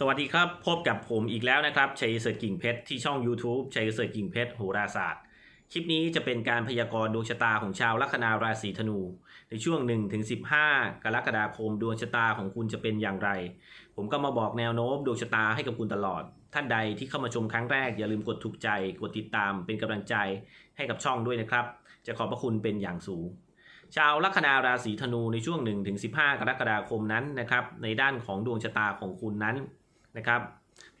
สวัสดีครับพบกับผมอีกแล้วนะครับชัยเสร์กิ่งเพชรที่ช่อง YouTube ชัยเสร์กิ่งเพชรโหราศาสตร์ คลิปนี้จะเป็นการพยากรณ์ดวงชะตาของชาวลัคนาราศีธนู ในช่วง 1-15 กรกฎาคมดวงชะตาของคุณจะเป็นอย่างไร ผมก็มาบอกแนวโน้มดวงชะตาให้กับคุณตลอด ท่านใดที่เข้ามาชมครั้งแรกอย่าลืมกดถูกใจกดติดตามเป็นกำลังใจให้กับช่องด้วยนะครับ จะขอบพระคุณเป็นอย่างสูงชาวลัคนาราศีธนูในช่วง 1-15 กรกฎาคมนั้นนะครับในด้านของดวงชะตาของคุณนั้น นะครับ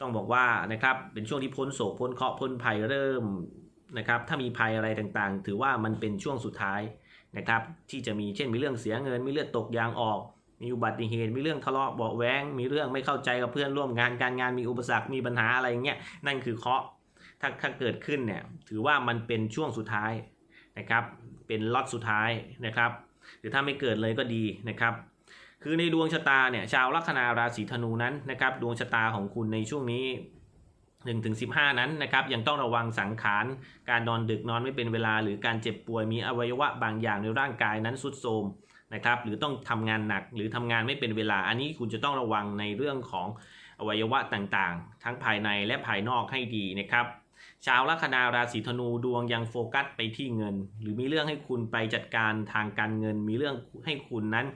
ต้องบอกว่านะครับเป็นช่วงที่พ้นโศกพ้นเคราะห์พ้นภัยเริ่มนะครับถ้ามีภัยอะไรต่างๆ ถือว่ามันเป็นช่วงสุดท้ายนะครับที่จะมีเช่นมีเรื่องเสียเงิน มีเลือดตกยางออก มีอุบัติเหตุ มีเรื่องทะเลาะเบาะแว้งมีเรื่องไม่เข้าใจกับเพื่อนร่วมงานการงานมีอุปสรรคมีปัญหาอะไรเงี้ยนั่นคือเคราะห์ถ้าถ้าเกิดขึ้นเนี่ยถือว่ามันเป็นช่วงสุดท้ายนะครับเป็นล็อตสุดท้ายนะครับหรือถ้าไม่เกิดเลยก็ดีนะครับ คือในดวงชะตาเนี่ยชาวลัคนาราศีธนูนั้นนะครับดวงชะตาของคุณในช่วงนี้1ถึง15 นั้นนะครับยังต้องระวังสังขาร การนอนดึกนอนไม่เป็นเวลา หรือการเจ็บป่วยมีอวัยวะบางอย่างในร่างกายนั้นสุดโทรมนะครับหรือต้องทำงานหนักหรือทำงานไม่เป็นเวลา อันนี้คุณจะต้องระวังในเรื่องของอวัยวะต่างๆ ทั้งภายในและภายนอกให้ดีนะครับชาวลัคนาราศีธนูดวงยังโฟกัสไปที่เงิน หรือมีเรื่องให้คุณไปจัดการทางการเงิน มีเรื่องให้คุณนั้น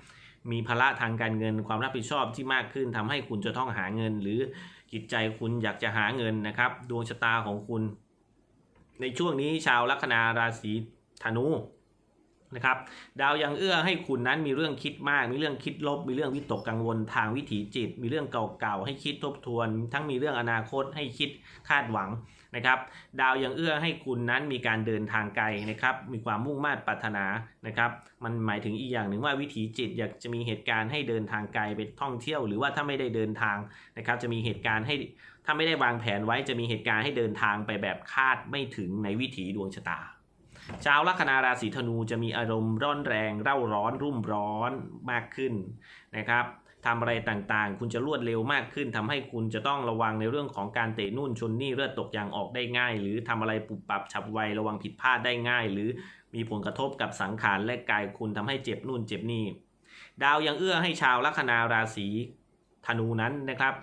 มีภาระทางการเงินความรับผิดชอบที่มากขึ้นทำให้คุณจะต้องหาเงิน หรือจิตใจคุณอยากจะหาเงินนะครับ ดวงชะตาของคุณ ในช่วงนี้ชาวลัคนาราศีธนูนะครับดาวยังเอื้อให้คุณนั้นมีเรื่องคิดมาก มีเรื่องคิดลบ มีเรื่องวิตกกังวลทางวิถีจิต มีเรื่องเก่าๆให้คิดทบทวน ทั้งมีเรื่องอนาคตให้คิดคาดหวัง นะครับ ดาวยังเอื้อให้คุณนั้นมีการเดินทางไกลนะครับ มีความมุ่งมา่ปรารถนานะครับ มันหมายถึงอีกอย่างหนึ่งว่าวิถีจิตอยากจะมีเหตุการณ์ให้เดินทางไกลไปท่องเที่ยว หรือว่าถ้าไม่ได้เดินทางนะครับ จะมีเหตุการณ์ให้ถ้าไม่ได้วางแผนไว้จะมีเหตุการณ์ให้เดินทางไปแบบคาดไม่ถึงในวิถีดวงชะตาชาวลัคนาราศีธนูจะมีอารมณ์ร้อนแรง เร่าร้อนรุ่มร้อนมากขึ้นนะครับ ทำอะไรต่างๆ คุณจะรวดเร็วมากขึ้นทำให้คุณจะต้องระวังในเรื่องของการเตะนุ่นชนนี่เลือดตกยางออกได้ง่าย หรือทำอะไรปุบปับฉับไวระวังผิดพลาดได้ง่าย หรือมีผลกระทบกับสังขารและกายคุณทำให้เจ็บนู่นเจ็บนี่ดาวยังเอื้อให้ชาวลัคนาราศีธนูนั้นนะครับ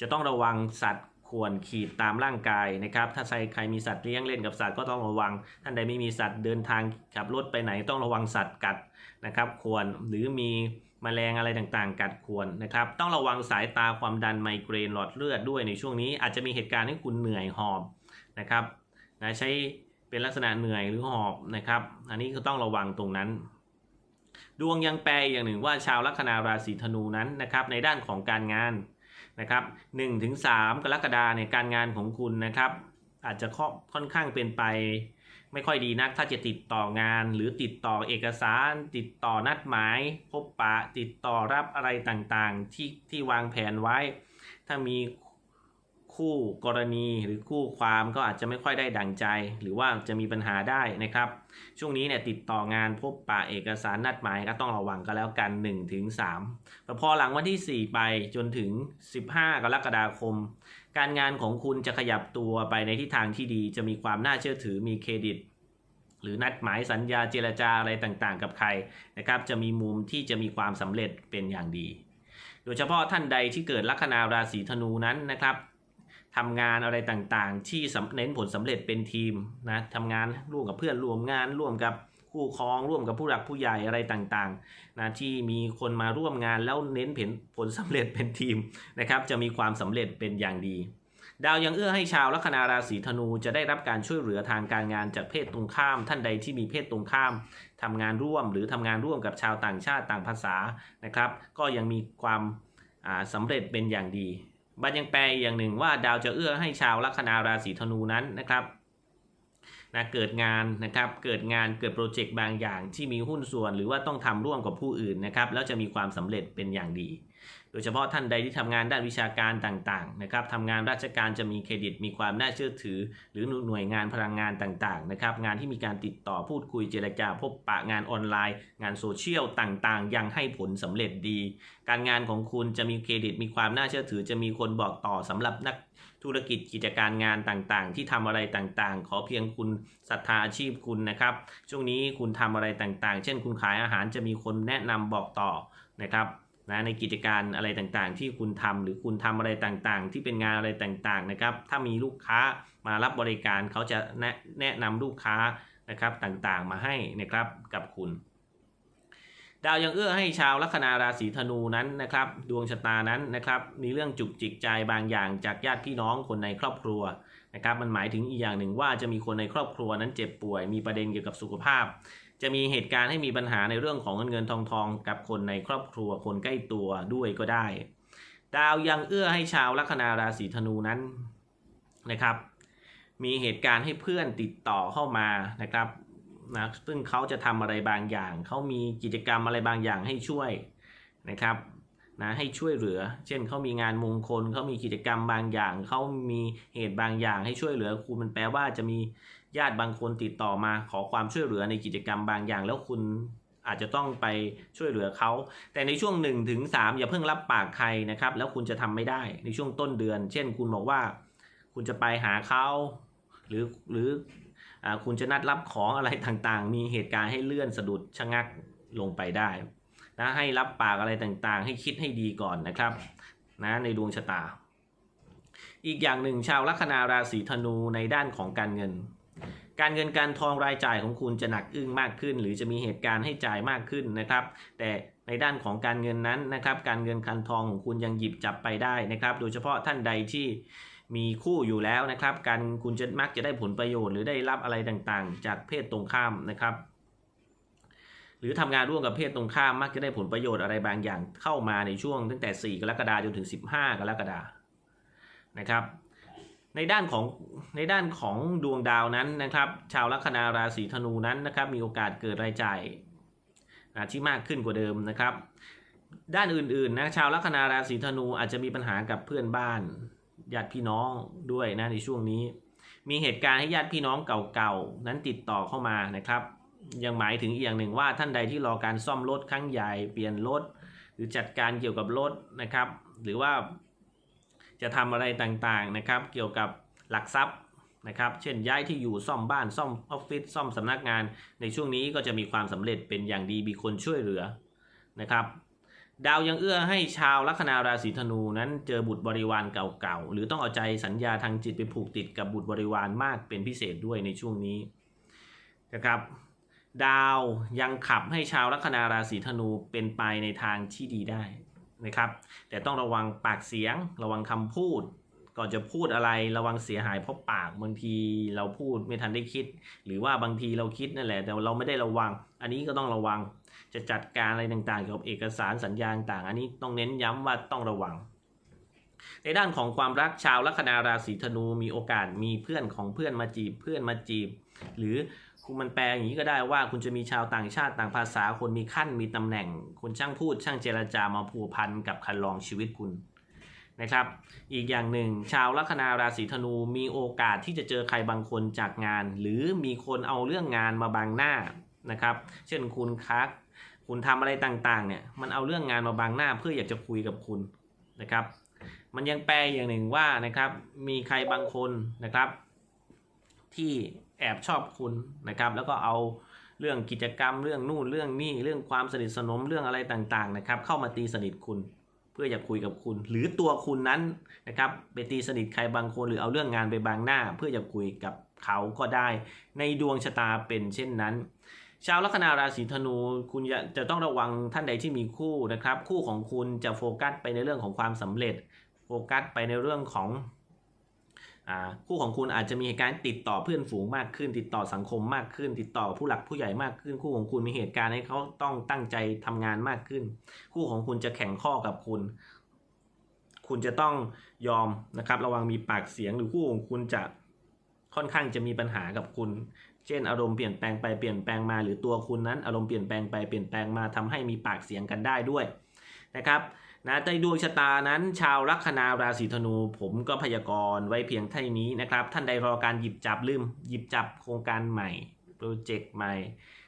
จะต้องระวังสัตว์ขวนขีดตามร่างกายนะครับ ถ้าใครใครมีสัตว์เลี้ยงเล่นกับสัตว์ก็ต้องระวัง ท่านใดไม่มีสัตว์เดินทางขับรถไปไหนต้องระวังสัตว์กัดนะครับ ควรหรือมี มแมลงอะไรต่างๆ กัดควรนะครับ ต้องระวังสายตาความดันไมเกรนหลอดเลือดด้วยในช่วงนี้ อาจจะมีเหตุการณ์ให้คุณเหนื่อยหอบนะครับนะใช้เป็นลักษณะเหนื่อยหรือหอบนะครับ อันนี้ก็ต้องระวังตรงนั้น ดวงยังแปลอย่างหนึ่งว่าชาวลัคนาราศีธนูนั้นนะครับในด้านของการงานนะครับ1ถึง3กรกฎาในยการงานของคุณนะครับ อาจจะค่อนข้างเป็นไป ไม่ค่อยดีนัก ถ้าจะติดต่องาน หรือติดต่อเอกสาร ติดต่อนัดหมาย พบปะ ติดต่อรับอะไรต่างๆ ที่ที่วางแผนไว้ ถ้ามีคู่กรณีหรือคู่ความก็อาจจะไม่ค่อยได้ดังใจ หรือว่าจะมีปัญหาได้นะครับ ช่วงนี้เนี่ยติดต่องานพบปะเอกสารนัดหมายก็ต้องระวังกันแล้วกัน1ถึง3แต่พอหลังวันที่ 4 ไปจนถึง 15 กรกฎาคม การงานของคุณจะขยับตัวไปในทิศทางที่ดี จะมีความน่าเชื่อถือมีเครดิต หรือนัดหมายสัญญาเจรจาอะไรต่างๆ กับใครนะครับ จะมีมุมที่จะมีความสำเร็จเป็นอย่างดี โดยเฉพาะท่านใดที่เกิดลัคนาราศีธนูนั้นนะครับทำงานอะไรต่างๆ ที่เน้นผลสำเร็จเป็นทีมนะทำงานร่วมกับเพื่อนร่วมงานร่วมกับ คู่ครองร่วมกับผู้หลักผู้ใหญ่อะไรต่างๆนะที่มีคนมาร่วมงานแล้วเน้นผลผลสำเร็จเป็นทีมนะครับจะมีความสำเร็จเป็นอย่างดี ดาวยังเอื้อให้ชาวลัคนาราศีธนูจะได้รับการช่วยเหลือทางการงานจากเพศตรงข้าม ท่านใดที่มีเพศตรงข้ามทำงานร่วมหรือทำงานร่วมกับชาวต่างชาติต่างภาษานะครับ ก็ยังมีความสำเร็จเป็นอย่างดีบันยังแปลอย่างหนึ่งว่าดาวจะเอื้อให้ชาวลัคนาราศีธนูนั้นนะครับ นะเกิดงานนะครับเกิดงานเกิดโปรเจกต์บางอย่างที่มีหุ้นส่วน หรือว่าต้องทำร่วมกับผู้อื่นนะครับแล้วจะมีความสำเร็จเป็นอย่างดี โดยเฉพาะท่านใดที่ทำงานด้านวิชาการต่างๆนะครับทำงานราชการจะมีเครดิตมีความน่าเชื่อถือ หรือหน่วยงานพลังงานต่างๆนะครับงานที่มีการติดต่อพูดคุยเจรจาพบปะงานออนไลน์ งานโซเชียลต่างๆ ยังให้ผลสำเร็จดี การงานของคุณจะมีเครดิตมีความน่าเชื่อถือ จะมีคนบอกต่อสำหรับนักธุรกิจกิจการงานต่างๆ ที่ทำอะไรต่างๆ ขอเพียงคุณศรัทธาอาชีพคุณนะครับ ช่วงนี้คุณทำอะไรต่างๆ เช่นคุณขายอาหารจะมีคนแนะนำบอกต่อนะครับ นะในกิจการอะไรต่างๆ ที่คุณทำหรือคุณทำอะไรต่างๆ ที่เป็นงานอะไรต่างๆนะครับ ถ้ามีลูกค้ามารับบริการเขาจะแนะแนะนำลูกค้านะครับต่างๆมาให้นะครับกับคุณ ดาวยังเอื้อให้ชาวลัคนาราศีธนูนั้นนะครับ ดวงชะตานั้นนะครับ มีเรื่องจุกจิกใจบางอย่างจากญาติพี่น้องคนในครอบครัวนะครับ มันหมายถึงอีกอย่างหนึ่งว่าจะมีคนในครอบครัวนั้นเจ็บป่วย มีประเด็นเกี่ยวกับสุขภาพ จะมีเหตุการณ์ให้มีปัญหาในเรื่องของเงินเงินทองทองกับคนในครอบครัวคนใกล้ตัวด้วยก็ได้ ดาวยังเอื้อให้ชาวลัคนาราศีธนูนั้นนะครับ มีเหตุการณ์ให้เพื่อนติดต่อเข้ามานะครับนะซึ่งเขาจะทำอะไรบางอย่าง เขามีกิจกรรมอะไรบางอย่างให้ช่วยนะครับ นะให้ช่วยเหลือ เช่นเขามีงานมงคลเขามีกิจกรรมบางอย่างเขามีเหตุบางอย่างให้ช่วยเหลือคุณมันแปลว่าจะมีญาติบางคนติดต่อมา ขอความช่วยเหลือในกิจกรรมบางอย่าง แล้วคุณอาจจะต้องไปช่วยเหลือเขา แต่ในช่วง1นถึงสอย่าเพิ่งรับปากใครนะครับ แล้วคุณจะทำไม่ได้ในช่วงต้นเดือน เช่น คุณบอกว่า คุณจะไปหาเขาหรือหรืออคุณจะนัดรับของอะไรต่างๆ มีเหตุการณ์ให้เลื่อนสะดุดชะงักลงไปได้ นะให้รับปากอะไรต่างๆ ให้คิดให้ดีก่อนนะครับนะในดวงชะตา อีกอย่างหนึ่งชาวลัคนาราศีธนูในด้านของการเงิน การเงินการทองรายจ่ายของคุณจะหนักอึ้งมากขึ้น หรือจะมีเหตุการณ์ให้จ่ายมากขึ้นนะครับ แต่ในด้านของการเงินนั้นนะครับ การเงินการทองของคุณยังหยิบจับไปได้นะครับ โดยเฉพาะท่านใดที่มีคู่อยู่แล้วนะครับ การคุณจะมักจะได้ผลประโยชน์หรือได้รับอะไรต่างๆ จากเพศตรงข้ามนะครับ หรือทำงานร่วมกับเพศตรงข้ามมักจะได้ผลประโยชน์อะไรบางอย่างเข้ามาในช่วงตั้งแต่ 4 กรกฎาคมจนถึง 15 กรกฎาคมนะครับ ในด้านของในด้านของดวงดาวนั้นนะครับ ชาวลัคนาราศีธนูนั้นนะครับ มีโอกาสเกิดรายจ่ายที่มากขึ้นกว่าเดิมนะครับ ด้านอื่นๆนะชาวลัคนาราศีธนูอาจจะมีปัญหากับเพื่อนบ้านญาติพี่น้องด้วยนะในช่วงนี้ มีเหตุการณ์ให้ญาติพี่น้องเก่าๆนั้นติดต่อเข้ามานะครับ ยังหมายถึงอีกอย่างหนึ่งว่าท่านใดที่รอการซ่อมรถครั้งใหญ่เปลี่ยนรถ หรือจัดการเกี่ยวกับรถนะครับ หรือว่าจะทำอะไรต่างๆนะครับ เกี่ยวกับหลักทรัพย์นะครับ เช่นย้ายที่อยู่ซ่อมบ้านซ่อมออฟฟิศซ่อมสำนักงาน ในช่วงนี้ก็จะมีความสำเร็จเป็นอย่างดีมีคนช่วยเหลือนะครับดาวยังเอื้อให้ชาวลัคนาราศีธนูนั้นเจอบุตรบริวารเก่าๆ หรือต้องเอาใจสัญญาทางจิตไปผูกติดกับบุตรบริวารมากเป็นพิเศษด้วยในช่วงนี้นะครับ ดาวยังขับให้ชาวลัคนาราศีธนูเป็นไปในทางที่ดีได้นะครับ แต่ต้องระวังปากเสียง ระวังคำพูด ก่อนจะพูดอะไรระวังเสียหายเพราะปากบางทีเราพูดไม่ทันได้คิด หรือว่าบางทีเราคิดนั่นแหละ แต่เราไม่ได้ระวัง อันนี้ก็ต้องระวังจะจัดการอะไรต่างๆเกี่ยวกับเอกสารสัญญาต่างๆอันนี้ต้องเน้นย้ำว่าต้องระวัง ในด้านของความรักชาวลัคนาราศีธนูมีโอกาสมีเพื่อนของเพื่อนมาจีบเพื่อนมาจีบ หรือคุณมันแปลอย่างนี้ก็ได้ว่าคุณจะมีชาวต่างชาติต่างภาษาคนมีขั้นมีตำแหน่งคนช่างพูดช่างเจรจามาผูกพันกับคันลองชีวิตคุณนะครับ อีกอย่างหนึ่ง ชาวลัคนาราศีธนูมีโอกาสที่จะเจอใครบางคนจากงาน หรือมีคนเอาเรื่องงานมาบังหน้านะครับ เช่นคุณคักคุณทำอะไรต่างๆเนี่ยมันเอาเรื่องงานมาบังหน้าเพื่ออยากจะคุยกับคุณนะครับ มันยังแปลอย่างหนึ่งว่านะครับ มีใครบางคนนะครับ ที่แอบชอบคุณนะครับ แล้วก็เอาเรื่องกิจกรรมเรื่องนู่นเรื่องนี่เรื่องความสนิทสนมเรื่องอะไรต่างๆนะครับ เข้ามาตีสนิทคุณ เพื่ออยากคุยกับคุณ หรือตัวคุณนั้นนะครับไปตีสนิทใครบางคนหรือเอาเรื่องงานไปบังหน้า เพื่ออยากคุยกับเขาก็ได้ ในดวงชะตาเป็นเช่นนั้นชาวลัคนาราศีธนูคุณจะจะต้องระวังท่านใดที่มีคู่นะครับ คู่ของคุณจะโฟกัสไปในเรื่องของความสำเร็จ กัสไปในเรื่องของคู่ของคุณอาจจะมีเหตุการณ์ติดต่อเพื่อนฝูงมากขึ้น ติดต่อสังคมมากขึ้น ติดต่อผู้หลักผู้ใหญ่มากขึ้น คู่ของคุณมีเหตุการณ์ให้เขาต้องตั้งใจทำงานมากขึ้น คู่ของคุณจะแข่งข้อกับคุณ คุณจะต้องยอมนะครับ ระวังมีปากเสียงหรือคู่ของคุณจะค่อนข้างจะมีปัญหากับคุณ เช่น อารมณ์เปลี่ยนแปลงไปเปลี่ยนแปลงมา หรือตัวคุณนั้นอารมณ์เปลี่ยนแปลงไปเปลี่ยนแปลงมาทำให้มีปากเสียงกันได้ด้วย นะครับนะในดวงชะตานั้น ชาวลัคนาราศีธนู ผมก็พยากรณ์ไว้เพียงเท่านี้นะครับ ท่านใดรอการหยิบจับลืมหยิบจับโครงการใหม่ โปรเจกต์ใหม่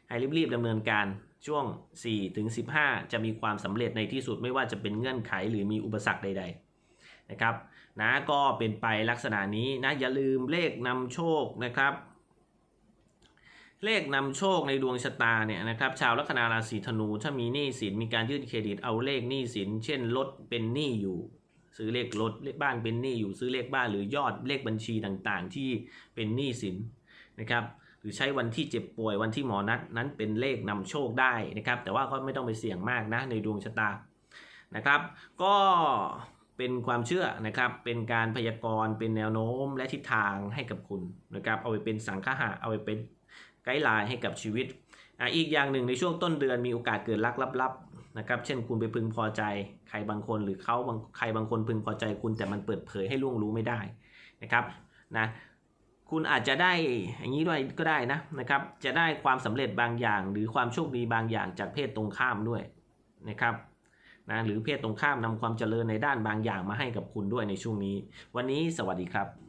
ให้รีบๆดำเนินการช่วง4ถึง15 จะมีความสำเร็จในที่สุดไม่ว่าจะเป็นเงื่อนไขหรือมีอุปสรรคใด ๆนะครับนะก็เป็นไปลักษณะนี้นะอย่าลืมเลขนำโชคนะครับ เลขนำโชคในดวงชะตาเนี่ยนะครับชาวลัคนาราศีธนูถ้ามีหนี้สินมีการยื่นเครดิตเอาเลขหนี้สิน เช่นรถเป็นหนี้อยู่ ซื้อเลขรถเลขบ้านเป็นหนี้อยู่ซื้อเลขบ้านหรือยอดเลขบัญชีต่างๆ ที่เป็นหนี้สินนะครับหรือใช้วันที่เจ็บป่วยวันที่หมอนัดนั้นเป็นเลขนำโชคได้นะครับ แต่ว่าก็ไม่ต้องไปเสี่ยงมากนะในดวงชะตานะครับ ก็เป็นความเชื่อนะครับ เป็นการพยากรณ์ เป็นแนวโน้มและทิศทางให้กับคุณนะครับ เอาไปเป็นสังฆะเอาไปเป็น ไกด์ไลน์ให้กับชีวิตออีกอย่างหนึ่งในช่วงต้นเดือนมีโอกาสเกิดรักลับๆนะครับ เช่นคุณไปพึงพอใจใครบางคนหรือเขาบางใครบางคนพึงพอใจคุณแต่มันเปิดเผยให้ล่วงรู้ไม่ได้นะครับนะคุณอาจจะได้อย่างนี้ด้วยก็ได้นะนะครับ จะได้ความสำเร็จบางอย่าง หรือความโชคดีบางอย่างจากเพศตรงข้ามด้วยนะครับนะหรือเพศตรงข้ามนำความเจริญในด้านบางอย่างมาให้กับคุณด้วยในช่วงนี้ วันนี้สวัสดีครับ